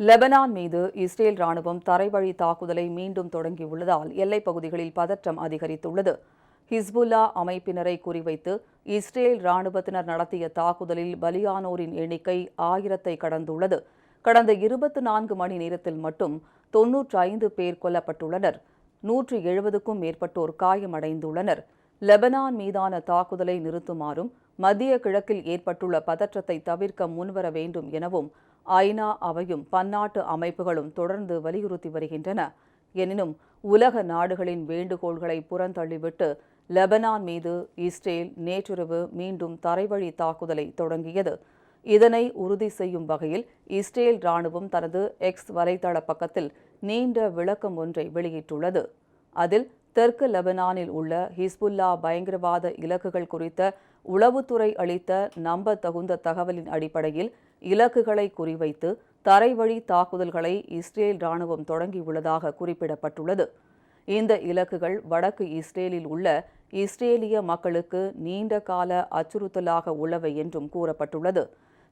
Lebanon மீது Israel ராணுவம் தரைவழி தாக்குதலை மீண்டும் தொடங்கியுள்ளதால் எல்லைப் பகுதிகளில் பதற்றம் அதிகரித்துள்ளது. ஹிஸ்புல்லா அமைப்பினரை குறிவைத்து இஸ்ரேல் ராணுவத்தினர் நடத்திய தாக்குதலில் பலியானோரின் எண்ணிக்கை ஆயிரத்தை கடந்துள்ளது. கடந்த இருபத்தி நான்கு மணி நேரத்தில் மட்டும் தொன்னூற்றி ஐந்து பேர் கொல்லப்பட்டுள்ளனர். நூற்று எழுபதுக்கும் மேற்பட்டோர் காயமடைந்துள்ளனர். லெபனான் மீதான தாக்குதலை நிறுத்துமாறும் மத்திய கிழக்கில் ஏற்பட்டுள்ள பதற்றத்தை தவிர்க்க முன்வர வேண்டும் எனவும் ஐநா அவையும் பன்னாட்டு அமைப்புகளும் தொடர்ந்து வலியுறுத்தி வருகின்றன. எனினும் உலக நாடுகளின் வேண்டுகோள்களை புறந்தள்ளிவிட்டு லெபனான் மீது இஸ்ரேல் நேற்றிரவு மீண்டும் தரைவழி தாக்குதலை தொடங்கியது. இதனை உறுதி செய்யும் வகையில் இஸ்ரேல் ராணுவம் தனது எக்ஸ் வலைதள பக்கத்தில் நீண்ட விளக்கம் ஒன்றை வெளியிட்டுள்ளது. அதில் தெற்கு லெபனானில் உள்ள ஹிஸ்புல்லா பயங்கரவாத இலக்குகள் குறித்த உளவுத்துறை அளித்த நம்ப தகுந்த தகவலின் அடிப்படையில் இலக்குகளை குறிவைத்து தரைவழி தாக்குதல்களை இஸ்ரேல் ராணுவம் தொடங்கியுள்ளதாக குறிப்பிடப்பட்டுள்ளது. இந்த இலக்குகள் வடக்கு இஸ்ரேலில் உள்ள இஸ்ரேலிய மக்களுக்கு நீண்ட கால அச்சுறுத்தலாக உள்ளவை என்றும் கூறப்பட்டுள்ளது.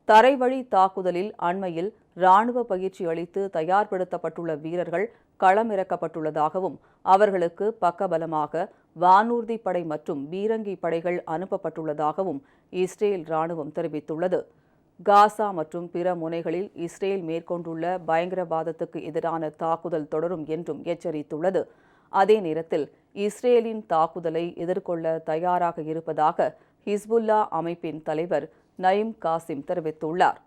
தரைவழி தாக்குதலில் அண்மையில் ராணுவ பயிற்சி அளித்து தயார்படுத்தப்பட்டுள்ள வீரர்கள் களமிறக்கப்பட்டுள்ளதாகவும் அவர்களுக்கு பக்கபலமாக வானூர்தி படை மற்றும் பீரங்கி படைகள் அனுப்பப்பட்டுள்ளதாகவும் இஸ்ரேல் ராணுவம் தெரிவித்துள்ளது. காசா மற்றும் பிற முனைகளில் இஸ்ரேல் மேற்கொண்டுள்ள பயங்கரவாதத்துக்கு எதிரான தாக்குதல் தொடரும் என்றும் எச்சரித்துள்ளது. அதே நேரத்தில் இஸ்ரேலின் தாக்குதலை எதிர்கொள்ள தயாராக இருப்பதாக ஹிஸ்புல்லா அமைப்பின் தலைவர் நயிம் காசிம் தெரிவித்துள்ளார்.